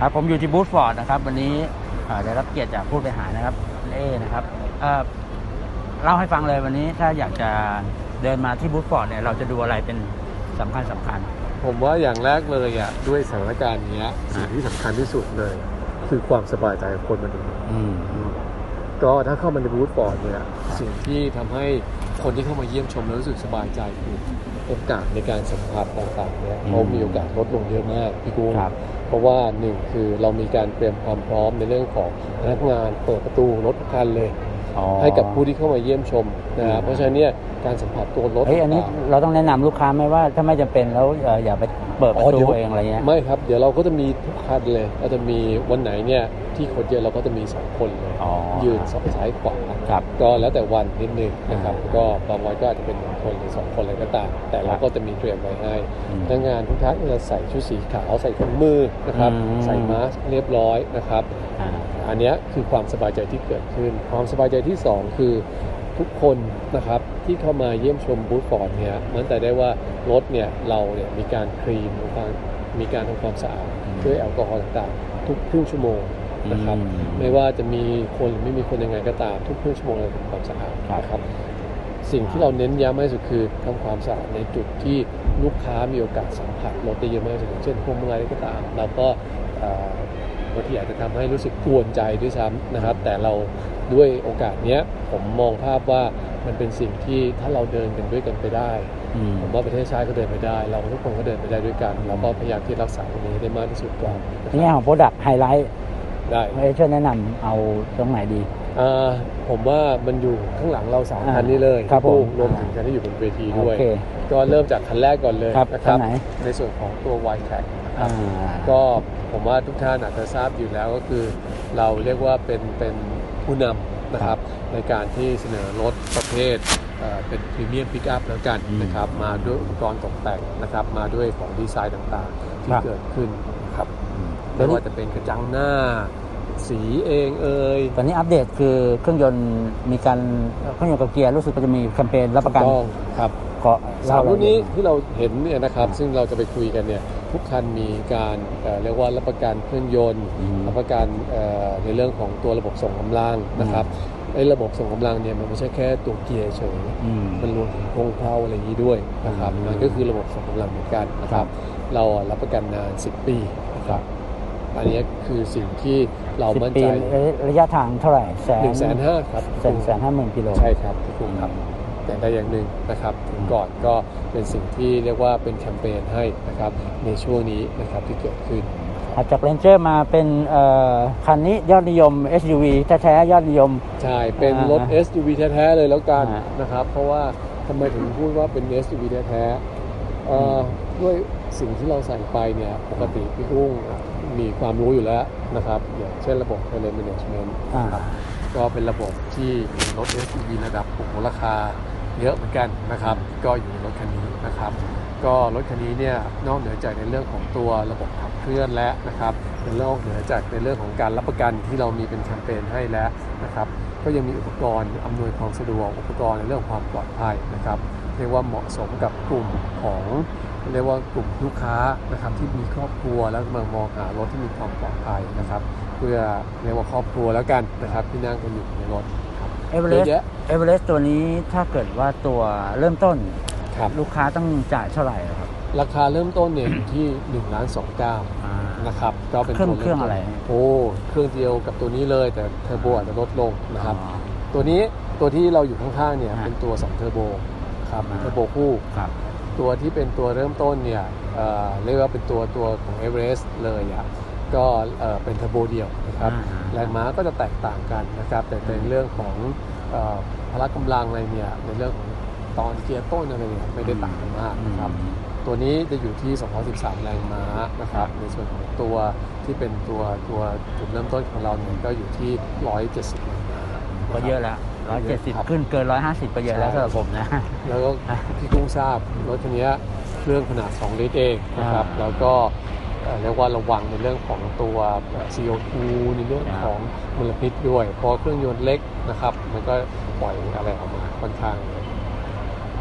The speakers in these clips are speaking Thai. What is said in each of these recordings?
ครับผมอยู่ที่บูธฟอร์ดนะครับวันนี้เอ่อได้รับเกียรติจากผู้บริหารนะครับคุณเอนะครับเอ่อเล่าให้ฟังเลยวันนี้ถ้าอยากจะเดินมาที่บูธฟอร์ดเนี่ยเราจะดูอะไรเป็นสำคัญสำคัญ ผมว่าอย่างแรกเลยอะด้วยสถานการณ์เนี้ยสิ่งที่สำคัญที่สุดเลย คือความสบายใจของคนมาดูอืมก็ถ้าเข้ามาในบูธฟอร์ดเนี่ยสิ่งที่ทำให้คนที่เข้ามาเยี่ยมชมแล้วรู้สึกสบายใจคือโอกาสในการสัมผัสต่างๆเนี่ยเขามีโอกาสลดลงเยอะมากพี่กุ้งครับ เพราะว่าหนึ่งคือเรามีการเตรียมความพร้อมในเรื่องของพนักงานเปิดประตูรถทุกคันเลยอ๋อให้กับผู้ที่เข้ามาเยี่ยมชมนะอืฮะมเพราะฉะนั้นเนี่ยการสัมผัสตัวรถเฮ้ยอันนี้ต่างๆเราต้องแนะนำลูกค้าไหมว่าถ้าไม่จำเป็นแล้วเอ่ออย่าไปเปิดประตูเองอะไรเงี้ยไม่ครับ เดี๋ยวเราก็จะมีทุกคันเลยเราจะมีวันไหนเนี่ยที่คนเยอะเราก็จะมีสองคนเลยอ๋อยืนสองซ้ายขวา ครับ ก็แล้วแต่วันนิดนึงนะครับอ่าก็บางวันก็อาจจะเป็นหนึ่งคนหรือสองคนอะไรก็ตาม แต่เราครับก็จะมีเตรียมไว้ให้อืมพนักงานทุกท่านก็จะใส่ชุดสีขาวใส่ถุงมือนะครับอืมใส่มาสก์เรียบร้อยนะครับอ่าอันเนี้ยคือความสบายใจที่เกิดขึ้น ความสบายใจที่สองคือทุกคนนะครับที่เข้ามาเยี่ยมชมบูธฟอร์ดเนี่ยมั่นใจได้ว่ารถเนี่ยเราเนี่ยมีการคลีนมีการมีการทำความสะอาดอืมด้วยแอลกอฮอล์ต่างๆ ทุกครึ่งชั่วโมง นะครับอืมไม่ว่าจะมีคนหรือไม่มีคนยังไงก็ตามทุกครึ่งชั่วโมงเราทำความสะอาดครับนะครับ สิ่งที่เราเน้นย้ำมากที่สุดคือทำความสะอาดในจุดที่ลูกค้ามีโอกาสสัมผัสรถได้เยอะมากที่สุดอย่างเช่นพวงมาลัยก็ตามเราก็เอ่อบางทีอาจจะทำให้รู้สึกกวนใจด้วยซ้ำนะครับ แต่เราด้วยโอกาสเนี้ยผมมองภาพว่ามันเป็นสิ่งที่ถ้าเราเดินกันด้วยกันไปได้อืมผมว่าประเทศชาติก็เดินไปได้ เราทุกคนก็เดินไปได้ด้วยกัน เราก็พยายามที่รักษาตรงนี้ให้ได้มากที่สุดก่อนนะในคแง่รับของโปรดักต์ไฮไลท์ ได้เอ้ยช่วยแนะนำเอาตรงไหนดีอ่าผมว่ามันอยู่ข้างหลังเราสามอ่าคันนี้เลยครับผมรวมถึงคันที่อยู่บนเวทีโอด้วยเคก็เริ่มจากคันแรกก่อนเลยครับนะคคัรันบไหนในส่วนของตัว y t r a c อ่าก็ผมว่าทุกท่านอาจจะทราบอยู่แล้วก็คือ เราเรียกว่าเป็นเป็นผู้นำนะครับในการที่เสนอรถประเภทเอ่อเป็นพรีเมียมปิกอัพแล้วกันอืมนะครับมาด้วยอุปกรณ์ตกแต่งนะครับมาด้วยของดีไซน์ต่างๆ ที่ครับเกิดขึ้นนะครับอืม ไม่ว่าจะเป็นกระจังหน้า สีเองเอ่ยตอนนี้อัปเดตคือเครื่องยนต์มีการเครื่องยนต์กับเกียร์รู้สึกว่าจะมีแคมเปญรับประกันถูต้องครับเกาะสามรุ่นนี้เล่ที่เราเห็นเนี่ยนะครับครับซึ่งเราจะไปคุยกันเนี่ยทุกคันมีการเอ่อเรียกว่ารับประกันเครื่องยนต์อืมรับประกันเอ่อในเรื่องของตัวระบบส่งกำลังนะครับไอ้ระบบส่งกำลังเนี่ยมันไม่ใช่แค่ตัวเกียร์เฉยอืมมันรวมถึงโครงเพลาอะไรอย่างนี้ด้วยนะครับอืมมันก็คือระบบส่งกำลังเหมือนกันนะครับ เราอะรับประกันนาน 10 ปีนะครับ อันนี้คือสิ่งที่เราสิบมั่นปีใจระยะทางเท่าไหร่แสนหนึ่งแสนห้าครับแสนแสนห้าหมื่นกิโลใช่ครับถูกครับแต่ได้อย่างหนึ่งนะครับถึงก่อนก็เป็นสิ่งที่เรียกว่าเป็นแคมเปญให้นะครับในช่วงนี้นะครับที่เกิดขึ้นถัดจากเลนเจอร์มาเป็นเอ่อคันนี้ยอดนิยม SUV แท้ๆยอดนิยม ใช่ เป็นรถอ่า SUV แท้ๆเลยแล้วกันอ่านะครับ เพราะว่าทำไมถึงพูดว่าเป็น SUV แท้ๆเอ่อด้วยสิ่งที่เราใส่ไปเนี่ยปกติพี่กุ้ง มีความรู้อยู่แล้วนะครับอย่างเช่นระบบ Trailer Management อ่า ก็เป็นระบบที่มีรถ SUV ระดับโอ้โหราคาเยอะเหมือนกันนะครับ ก็อยู่ในรถคันนี้นะครับ ก็รถคันนี้เนี่ยนอกเหนือจากในเรื่องของตัวระบบขับเคลื่อนและนะครับเป็นนอกเหนือจากในเรื่องของการรับประกันที่เรามีเป็นแคมเปญให้แล้วนะครับ ก็ยังมีอุปกรณ์อำนวยความสะดวกอุปกรณ์ในเรื่องความปลอดภัยนะครับเรียกว่าเหมาะสมกับกลุ่มของ เรียกว่ากลุ่มลูกค้านะครับที่มีครอบครัวแล้วกำลังมองหารถที่มีความปลอดภัยนะครับ เพื่อเรียกว่าครอบครัวแล้วกันนะครับที่นั่งกันอยู่ในรถครับเอเวอเยเรอะสต์แยะเอเวอเรสต์ตัวนี้ถ้าเกิดว่าตัวเริ่มต้นครับลูกค้าต้องจ่ายเท่าไหร่ครับ ราคาเริ่มต้นเนี่ยอยู่ที่1ล้าน2 9อ่านะครับก็เป็นเครื่องตัวเครื่องอะไร โอ้เครื่องเดียวกับตัวนี้เลยแต่เทอร์โบอาจจะลดลงนะครับอ๋อตัวนี้ตัวที่เราอยู่ข้างๆเนี่ยอ่าเป็นตัว2เทอร์โบครับอ่าเทอร์โบคู่ครับ ตัวที่เป็นตัวเริ่มต้นเนี่ยเอ่อเรียกว่าเป็นตัวตัวของ e v e r e s t เลยอะก็เอ่อเป็นเทอร์โบเดียวนะครับอ่า แรงม้าก็จะแตกต่างกันนะครับ แต่ในเรื่องของเอ่อพละกำลังอะไรเนี่ยในเรื่องของตอนเกียร์ต้นอะไรเนี่ยไม่ได้ต่างกันมากนะครับ ตัวนี้จะอยู่ที่ 213 แรงม้านะครับ ในส่วนของตัวที่เป็นตัวตัวจุดเริ่มต้นของเราเนี่ยก็อยู่ที่ 170แรงม้าก็เยอะแล้ว ร้อยเจ็ดสิบครับขึ้นเกินร้อยห้าสิบก็เยอะแล้วใช่สำหรับผมนะ แล้วก็พี่กุ้งทราบรถคันนี้เครื่องขนาด 2 ลิตรเองนะครับอ่าแล้วก็เอ่อเรียกว่าระวังในเรื่องของตัวเอ่อ CO2 ในเรื่องครับของมลพิษด้วย เพราะเครื่องยนต์เล็กนะครับ มันก็ปล่อยอะไรออกมาค่อนข้าง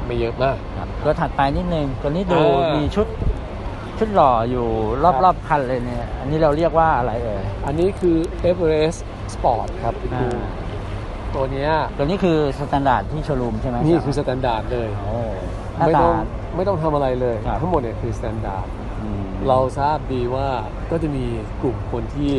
ไม่เยอะมากครับตัวถัดไปนิดนึงตัวนี้ดูอ่ามีมีชุดชุดหล่ออยู่รอบๆคันเลยเนี่ย อันนี้เราเรียกว่าอะไรเอ่ย อันนี้คือ Everest Sport ครับพี่อ่ากู ตัวเนี้ยตัวนี้คือสแตนดาร์ดที่โชว์รูมใช่ไหมนี่คือสแตนดาร์ดเลยโอ้หน้าไม่ตา ต้องไม่ต้องทำอะไรเลย ครับ ทั้งหมดเนี่ยคือสแตนดาร์ด อืม เราทราบดีว่าก็จะมีกลุ่มคนที่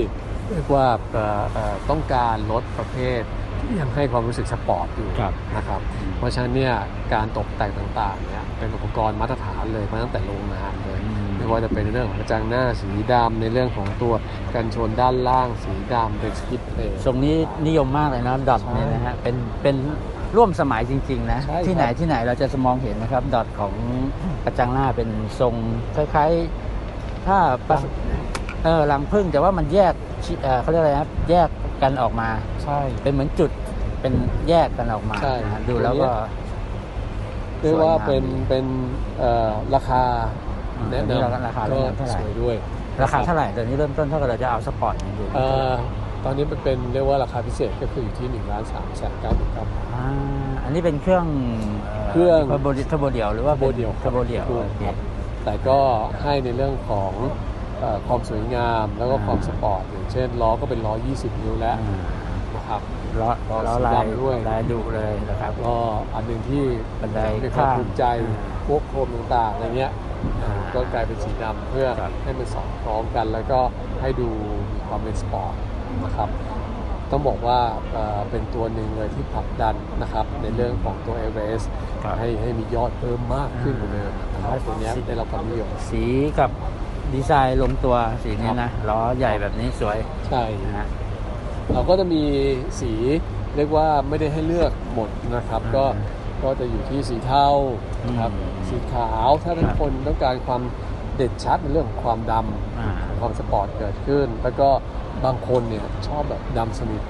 เรียกว่าเอ่อเอ่อต้องการรถประเภทที่ยังให้ความรู้สึกสปอร์ตอยู่ครับ นะครับ เพราะฉะนั้นเนี่ยการตกแต่งต่างๆเนี่ยเป็นอุปกรณ์มาตรฐานเลยมาตั้งแต่โรงงานเลย อืม ไม่ว่าจะเป็นในเรื่องของกระจังหน้าสีดำในเรื่องของตัว กันชนด้านล่างสีดำเป็นสกิดเพลย์ ทรงนี้นิยมมากเลยนะดอทใช่เนี่ยนะฮะเป็นเป็นร่วมสมัยจริงๆนะใช่ครับ ที่ไหนที่ไหนเราจะมองเห็นนะครับดอทของกระจังหน้าเป็นทรงคล้ายๆ ถ้าปะเออรังพึ่งแต่ว่ามันแยกชิเออเขาเรียกอะไรนะแยกกันออกมา ใช่ เป็นเหมือนจุดเป็นแยกกันออกมาใช่ นะฮะดูแล้วก็ เรียกว่าสวยงามเป็นเป็นเอ่อราคาอืมแนะอันนี้นำราคาก็เท่าไหร่ สวยด้วย ราคาเท่าไหร่ตอนนี้เริ่มต้นเท่ากับเราจะเอาสปอร์ตอย่างเดียวเอ่อตอนนี้มันเป็นเรียกว่าราคาพิเศษก็คืออยู่ที่1ล้าน3แสน9หมื่นเก้าพันอ่าอันนี้เป็นเครื่องเครื่องเทอร์โบเทอร์โบเดียวหรือว่าโบเดียวเทอร์โบเดียวคโอรับเคครับแต่ก็ให้ในเรื่องของเอ่อความสวยงามแล้วก็อ่าความสปอร์ตอย่างเช่นล้อก็เป็นล้อ 20 นิ้วแล้วนะครับล้อล้อล้อสีลายดำด้วยลายดุเลยนะครับก็อันหนึ่งที่บันไดมีความข้างภูมิใจพวกโคมต่างๆอะไรเงี้ยอ่า ก็กลายเป็นสีดำเพื่อครับให้มันสอดคล้องกัน แล้วก็ให้ดูมีความเป็นสปอร์ตนะครับต้องบอกว่าเอ่อเป็นตัวหนึ่งเลยที่ผลักดันนะครับในเรื่องของตัว a v s ครับให้ให้มียอดเพิ่มมากขึ้นกว่าเดิมนะครับตัวเนี้ยได้รับความนิยมสีกับดีไซน์ลงตัวสีนี้นะล้อใหญ่แบบนี้สวยใช่นะฮะเราก็จะมีสีเรียกว่าไม่ได้ให้เลือกหมดนะครับอืมก็ ก็จะอยู่ที่สีเทานะครับอืมสีขาวถ้าทุคกรับคนต้องการความเด่นชัดในเรื่องของความดอ่าำความสปอร์ตเกิดขึ้น แล้วก็บางคนเนี่ยชอบแบบดำสนิท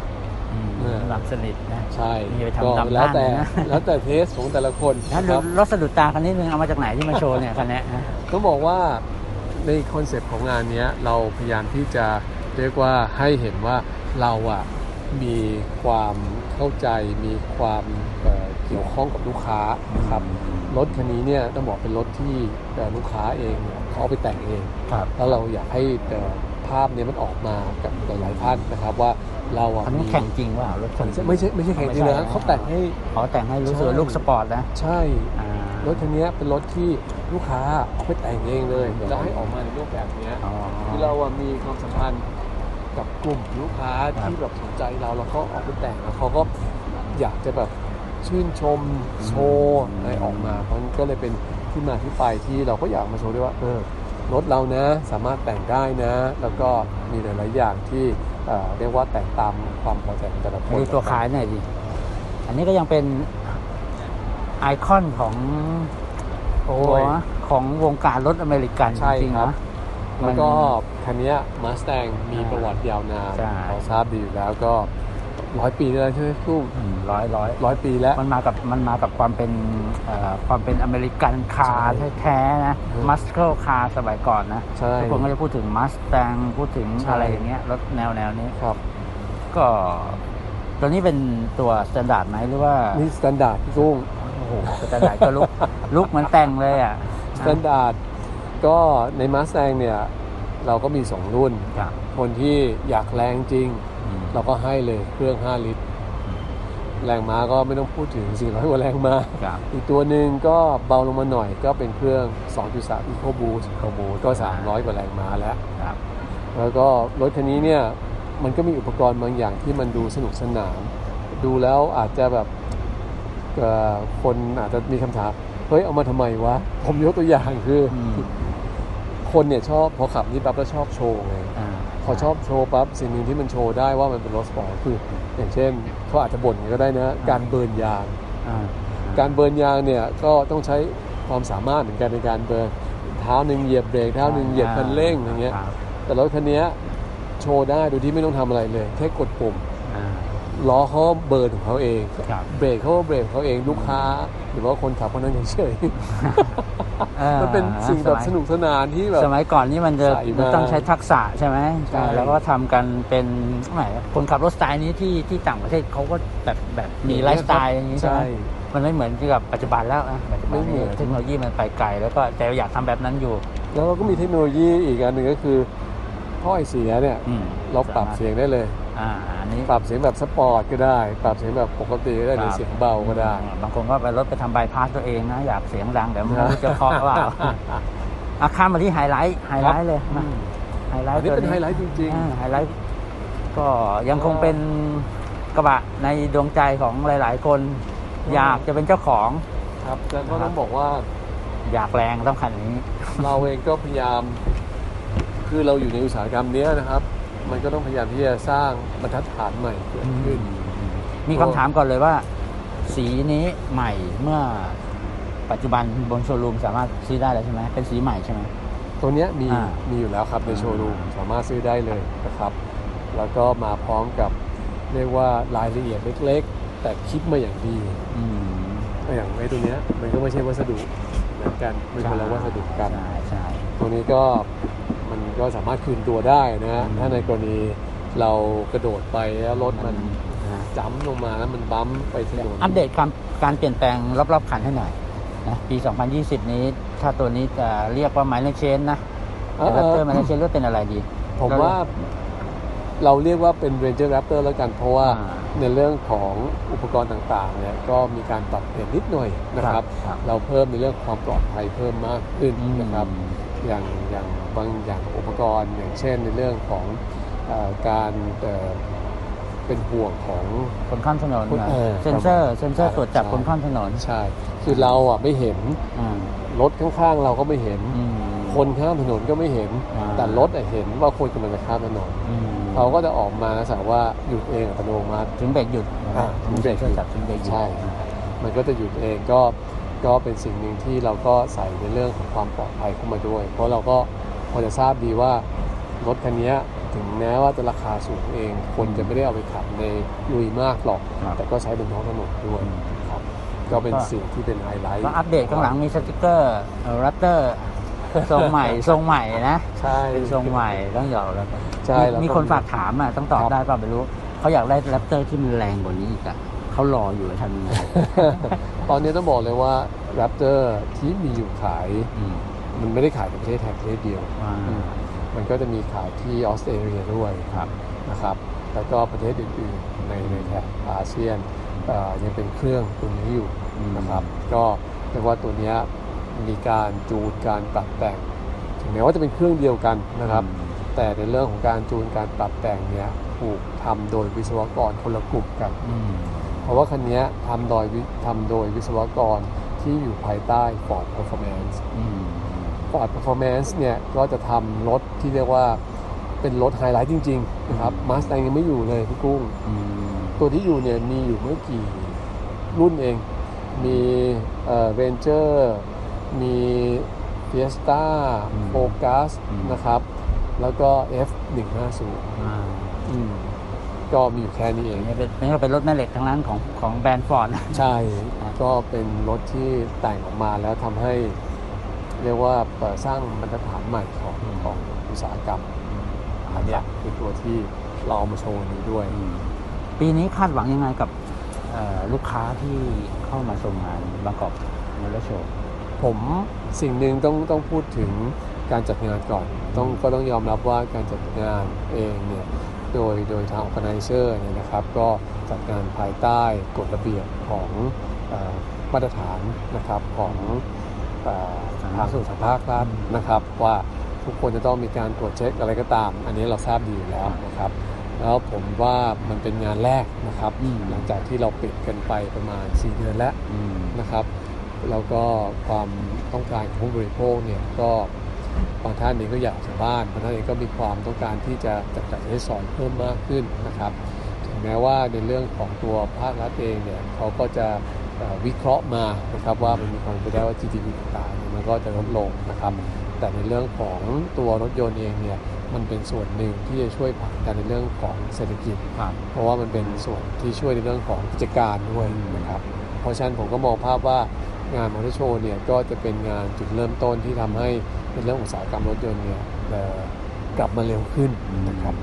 อืมเออลำสนิทนะใช่มีไปก็ทำดำแล้วแต่บ้างนะแล้วแต่เทสของแต่ละคนนะครับรถสะดุดตาคันนี้นึงเอามาจากไหนที่มาโชว์เนี่ยคันเนี้ยนะต้องบอกว่าในคอนเซปต์ของงานเนี้ยเราพยายามที่จะเรียกว่าให้เห็นว่าเราอะมีความเข้าใจมีความ เอ่อเกี่ยวข้องกับลูกค้านะครับรถคันนี้เนี่ยต้องบอกเป็นรถที่เอ่อลูกค้าเองเนี่ยเขาเอาไปแต่งเองครับแล้วเราอยากให้เอ่อภาพเนี้มันออกมากับหลายๆท่านนะครับว่าเราอะคันนี้มีแข่งจริงว่ารถคันนี้ไม่ใช่ไม่ใช่แข่งจริงเลยนะเขาแต่งให้เขาแต่งให้รู้สึกว่าใช่ลูกสปอร์ตนะ ใช่อ่ารถคันนี้เป็นรถที่ลูกค้าเอาไปแต่งเองเลยแล้วให้ออกมาในรูปแบบเนี้ยอ๋อคือเราอะมีความสัมพันธ์กับกลุ่มลูกค้าครับที่แบบสนใจเราแล้วเขาเอาไปแต่งแล้วเขาก็อยากจะแบบ ชื่นชมโชว์อะไรออกมา เพราะฉะนั้นก็เลยเป็นที่มาที่ไปที่เราก็อยากมาโชว์ด้วยว่าเออรถเรานะสามารถแต่งได้นะ แล้วก็มีหลายๆอย่างที่เอ่อเรียกว่าแต่งตามความพอใจของแต่ละคนดูตัวขายหน่อยดิอันนี้ก็ยังเป็นไอคอนของโอ้ตัวยของวงการรถอเมริกันใช่จริงๆครับนะแล้วก็คันเนี้มาส t ต n มีอ่าประวัติยาวนานใช่เราทราบดีอยู่แล้วก็ ร้อยปีแล้วใช่ไหมคุ้มอืมร้อยร้อยร้อยปีแล้ว มันมากับมันมากับความเป็นเอ่อความเป็นอเมริกันคาร์ใช่แท้ๆนะอืมมัสเคิลคาร์สมัยก่อนนะใช่ทุกคนก็จะพูดถึงมัสแตงพูดถึงใช่อะไรอย่างเงี้ยรถแนวแนวนี้ครับ ก็ตัวนี้เป็นตัวสแตนดาร์ดไหมหรือว่านี่สแตนดาร์ดพี่กุ้งโอ้โหสแตนดาร์ดก็ลุกลุกเหมือนแต่งเลยอะสแตนดาร์ดก็ในมาส t ต n เนี่ย เราก็มี2รุ่นครับคนที่อยากแรงจริงอืม เราก็ให้เลยเครื่อง 5 ลิตร แรงม้าก็ไม่ต้องพูดถึง 400กว่าแรงม้าครับอีกตัวหนึ่งก็เบาลงมาหน่อยก็เป็นเครื่อง 2.3 Eco Boost เขาบูก็ 300 กว่าแรงม้าแล้วครับแล้วก็รถคันนี้เนี่ยมันก็มีอุปกรณ์บางอย่างที่มันดูสนุกสนาน ดูแล้วอาจจะแบบเอ่อคนอาจจะมีคำถามเฮ้ยเอามาทำไมวะ ผมยกตัวอย่างคืออืมคนเนี่ยชอบพอขับนี่ปั๊บแล้วชอบโชว์ไง อ่าพอชอบโชว์ปั๊บสิ่งหนึ่งที่มันโชว์ได้ว่ามันเป็นรถสปอร์ตคือ อย่างเช่นเขาอาจจะบ่นก็ได้นะการเบิร์นยางอ่าการเบิร์นยางเนี่ยก็ต้องใช้ความสามารถเหมือนกันในการเบิร์นเท้าหนึ่งเหยียบเบรกเท้าหนึ่งเหยียบคันเร่งอย่างเงี้ยครับแต่รถคันเนี้ยโชว์ได้โดยที่ไม่ต้องทำอะไรเลยแค่กดปุ่มอ่า ล้อเขาเบิร์นของเขาเองครับเบรกเขาก็เบรกของเขาเองลูกค้า หรือว่าคนขับคนนั้นเฉยอ่าๆมันเป็นสิ่งแบบมัยสนุกสนานที่แบบสมัยก่อนนี่มันจะใส่มามันต้องใช้ทักษะใช่ไหมใช่แล้วก็ทำกันเป็นแหมคนขับรถสไตล์นี้ที่ที่ต่างประเทศเขาก็แบบแบบมีไลฟ์สไตล์อย่างนี้ใช่ไหมใช่มันไม่เหมือนกับปัจจุบันแล้วนะปัจจุบันไม่เหมืนี้อนเทคโนโลยีมันไปไกลแล้วก็แต่อยากทำแบบนั้นอยู่ แล้วเราก็มีเทคโนโลยีอีกอันหนึ่งก็คือท่อไอเสียเนี่ยอืมเราปรับเสียงได้เลย อ่าอันนี้ปรับเสียงแบบสปอร์ตก็ได้ ปรับเสียงแบบปกติก็ได้หรือเสียงเบาก็ได้ บางคนก็ไปรถไปทำบายพาสตัวเองนะ อยากเสียงดังแต่ไม่รู้จะเคาะหรือเปล่าอาข้ามมาที่ไฮไลท์ไฮไลท์เลยมาไฮไลอันท์นี้ตัวเป็นนี้ไฮไลท์จริงอ่าไฮไลท์ก็ยังคงเป็นกระบะในดวงใจของหลาย ๆ คนอยากจะเป็นเจ้าของๆครับแต่ก็ครัต้อบงบอกว่า อยากแรงต้องคันนี้ เราเองก็พยายาม คือเราอยู่ในอุตสาหกรรมเนี้ยนะครับ มันก็ต้องพยายามที่จะสร้างบรรทัดฐานใหม่เกิดขึ้น มีคำถามก่อนเลยว่า สีนี้ใหม่เมื่อปัจจุบันบนโชว์รูมสามารถซื้อได้แล้วใช่ไหมเป็นสีใหม่ใช่ไหมตัวเนี้ยมีอ่ามีอยู่แล้วครับในอ่าโชว์รูมสามารถซื้อได้เลยนะครับ แล้วก็มาพร้อมกับเรียกว่ารายละเอียดเล็ก ๆ แต่คิดมาอย่างดีอืมอย่างไอ้ตัวเนี้ยมันก็ไม่ใช่วัสดุเหมือนกันเป็นคนละวัสดุกันใช่ใช่ตัวนี้ก็ มันก็สามารถคืนตัวได้นะฮะอืมถ้าในกรณีเรากระโดดไปแล้วรถมันอ่าจ้ำลงมาแล้วมันบัมป์ไปถนนอัปเดตการการเปลี่ยนแปลงรอบๆคันให้หน่อยนะปี 2020 นี้ ถ้าตัวนี้จะเรียกว่าไมล์เลเชนนะเออแต่เตอร์ไมล์เลเชนเลือกเป็นอะไรดี ผมว่าเราเรียกว่าเป็น Ranger Raptor แล้วกัน เพราะว่าอ่าในเรื่องของอุปกรณ์ต่างๆเนี่ยก็มีการปรับเปลี่ยนนิดหน่อยนะครับครับเราเพิ่มในเรื่องความปลอดภัยเพิ่มมากขึ้นอืมนะครับ อย่างอย่างบางอย่างอุปกรณ์อย่างเช่นในเรื่องของเออการเอ่อเป็นห่วงของคนข้ามถนนคนเออเซนเซอร์เซนเซอร์ใช่ตรวจจับใช่คนข้ามถนนใช่ คือเราอะไม่เห็นอืมรถข้างๆเราก็ไม่เห็นอืมคนข้ามถนนก็ไม่เห็นอ่าแต่รถอะเห็นว่าคนกำลังจะข้ามถนนอืมเขาก็จะออกมาลักษณะว่าหยุดเองอัตโนมัติถึงเบรกหยุดนะคอ่ารับถึงเบรกหยุดจับถึงเบรกหยุดใช่ มันก็จะหยุดเองก็ ก็เป็นสิ่งหนึ่งที่เราก็ใส่ในเรื่องของความปลอดภัยเข้ามาด้วย เพราะเราก็พอจะทราบดีว่ารถคันนี้ถึงแม้ว่าจะราคาสูงเอง คนจะไม่ได้เอาไปขับในลุยมากหรอก ครับ แต่ก็ใช้บนท้องถนนด้วยครับก็เป็นก็สิ่งที่เป็นไฮไลท์ก็อัปเดตข้างหลังมีสติกเกอร์รัตเตอร์ทรงใหม่ ทรงใหม่นะ ใช่ เป็นทรงใหม่ต้องหยอกแล้วกันใช่มีแล้วก็มีคนฝากถามอะต้องตอบครับได้เปล่าไม่รู้เขาอยากได้แรปเตอร์ที่มันแรงกว่านี้อีกอะ เขารออยู่ทำยังไงตอนนี้ต้องบอกเลยว่า Raptor ที่มีอยู่ขายอืมมันไม่ได้ขายในประเทศไทยประเทศเดียวว่ามันก็จะมีขายที่ออสเตรเลียด้วยครับนะครับ แล้วก็ประเทศอื่นๆในในแถบอาเซียนเอ่อยังเป็นเครื่องตัวนี้อยู่นะครับ ก็เรียกว่าตัวเนี้ยมีการจูนการปรับแต่งถึงแม้ว่าจะเป็นเครื่องเดียวกันนะครับ แต่ในเรื่องของการจูนการปรับแต่งเนี่ยถูกทำโดยวิศวกรคนละกลุ่มกันอืมเพ ราะว่าคันเนี้ยทำโดยวิทำโดยวิศวกรที่อยู่ภายใต้ Ford Performance อืม Ford Performance เนี่ยก็จะทำรถที่เรียกว่าเป็นรถไฮไลท์จริง ๆ นะครับมาส t ต g ยังไม่อยู่เลยพี่กุ้งอืมตัวที่อยู่เนี่ยมีอยู่ไม่กี่รุ่นเอง มีเอ่อ Ranger มี Fiesta Focus นะครับ แล้วก็ F150 อ่าอืม ก็มีอยู่แค่นี้เองนี่เป็นนี่ก็เป็นรถแม่เหล็กทั้งนั้นของของแบรนด์ฟอร์ดใช่ ก็เป็นรถที่แต่งออกมาแล้วทำให้ เรียกว่าเปิดสร้างบรรทัดฐานใหม่ของของอุตสาหกรรมอันเนี้ยคือตัวที่เราเอามาโชว์วันนี้ด้วย ปีนี้คาดหวังยังไงกับเอ่อลูกค้าที่เข้ามาชมงานบางกอกมอเตอร์โชว์ผมสิ่งหนึ่งต้องต้องพูดถึงการจัดงานก่อน ต้องก็ต้องยอมรับว่าการจัดงานเองเนี่ย โดยโดยทาง organizer เนี่ยนะครับก็จัดงานภายใต้กฎระเบียบของเอ่อมาตรฐานนะครับของเอ่อทางสุขภาพรัฐนะครับ ว่าทุกคนจะต้องมีการตรวจเช็คอะไรก็ตาม อันนี้เราทราบดีอยู่แล้วนะครับ แล้วผมว่ามันเป็นงานแรกนะครับอืมหลังจากที่เราปิดกันไปประมาณ 4 เดือนแล้วอืมนะครับแล้วก็ความต้องการของผู้บริโภคเนี่ยก็ บางท่านเองก็อยากจากบ้านบางท่านเองก็มีความต้องการที่จะจับจ่ายใช้สอยเพิ่มมากขึ้นนะครับถึงแม้ว่าในเรื่องของตัวภาครัฐเองเนี่ยเขาก็จะเอ่อวิเคราะห์มานะครับว่ามันมีความเป็นไปได้ว่า GDP ต่างๆเนี่ยมันก็จะลดลงนะครับ แต่ในเรื่องของตัวรถยนต์เองเนี่ยมันเป็นส่วนหนึ่งที่จะช่วยผลักดันในเรื่องของเศรษฐกิจครับเพราะว่ามันเป็นส่วนที่ช่วยในเรื่องของกิจการด้วยนะครับ เพราะฉะนั้นผมก็มองภาพว่า งานมอเตอร์โชว์เนี่ยก็จะเป็นงานจุดเริ่มต้นที่ทำให้เรื่ององอุตสาหกรรมรถยนต์เนี่ยกลับมาเร็วขึ้นนะครับ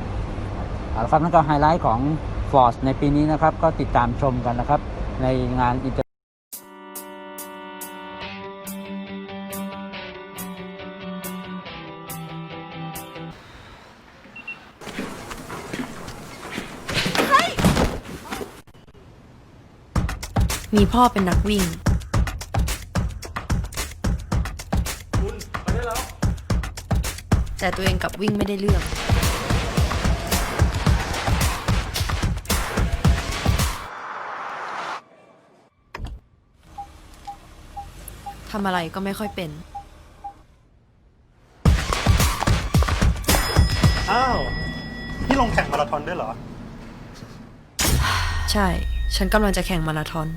เอาละครับนั่นก็ไฮไลท์ของ f o r ์ในปีนี้นะครับ ก็ติดตามชมกันนะครับ ในงานอินเตอร์มีพ่อเป็นนักวิ่ง แต่ตัวเองกลับวิ่งไม่ได้เรื่องทำอะไรก็ไม่ค่อยเป็น อ้าว พี่ลงแข่งมาราธอนด้วยเหรอ ใช่ ฉันกำลังจะแข่งมาราธอน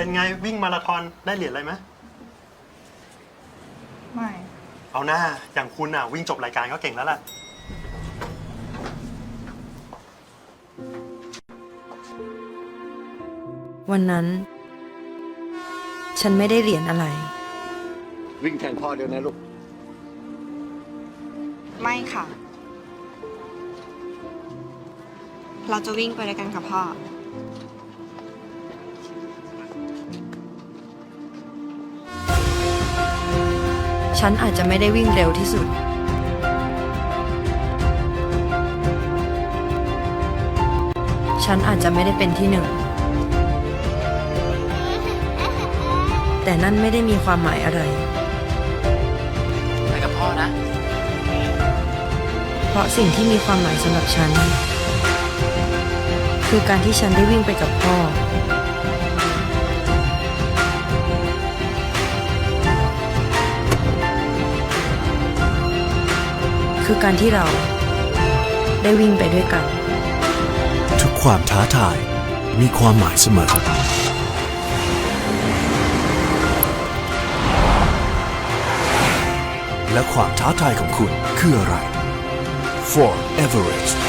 เป็นไงวิ่งมาราธอนได้เหรียญอะไรไหมไม่ เอาหน้าอย่างคุณอะวิ่งจบรายการก็เก่งแล้วล่ะ วันนั้น ฉันไม่ได้เหรียญอะไร วิ่งแทนพ่อเดี๋ยวนะลูก ไม่ค่ะ เราจะวิ่งไปด้วยกันกับพ่อ ฉันอาจจะไม่ได้วิ่งเร็วที่สุด ฉันอาจจะไม่ได้เป็นที่หนึ่ง แต่นั่นไม่ได้มีความหมายอะไร ไปกับพ่อนะ เพราะสิ่งที่มีความหมายสำหรับฉัน คือการที่ฉันได้วิ่งไปกับพ่อ คือการที่เราได้วิ่งไปด้วยกัน ทุกความท้าทายมีความหมายเสมอ และความท้าทายของคุณคืออะไร Ford Everest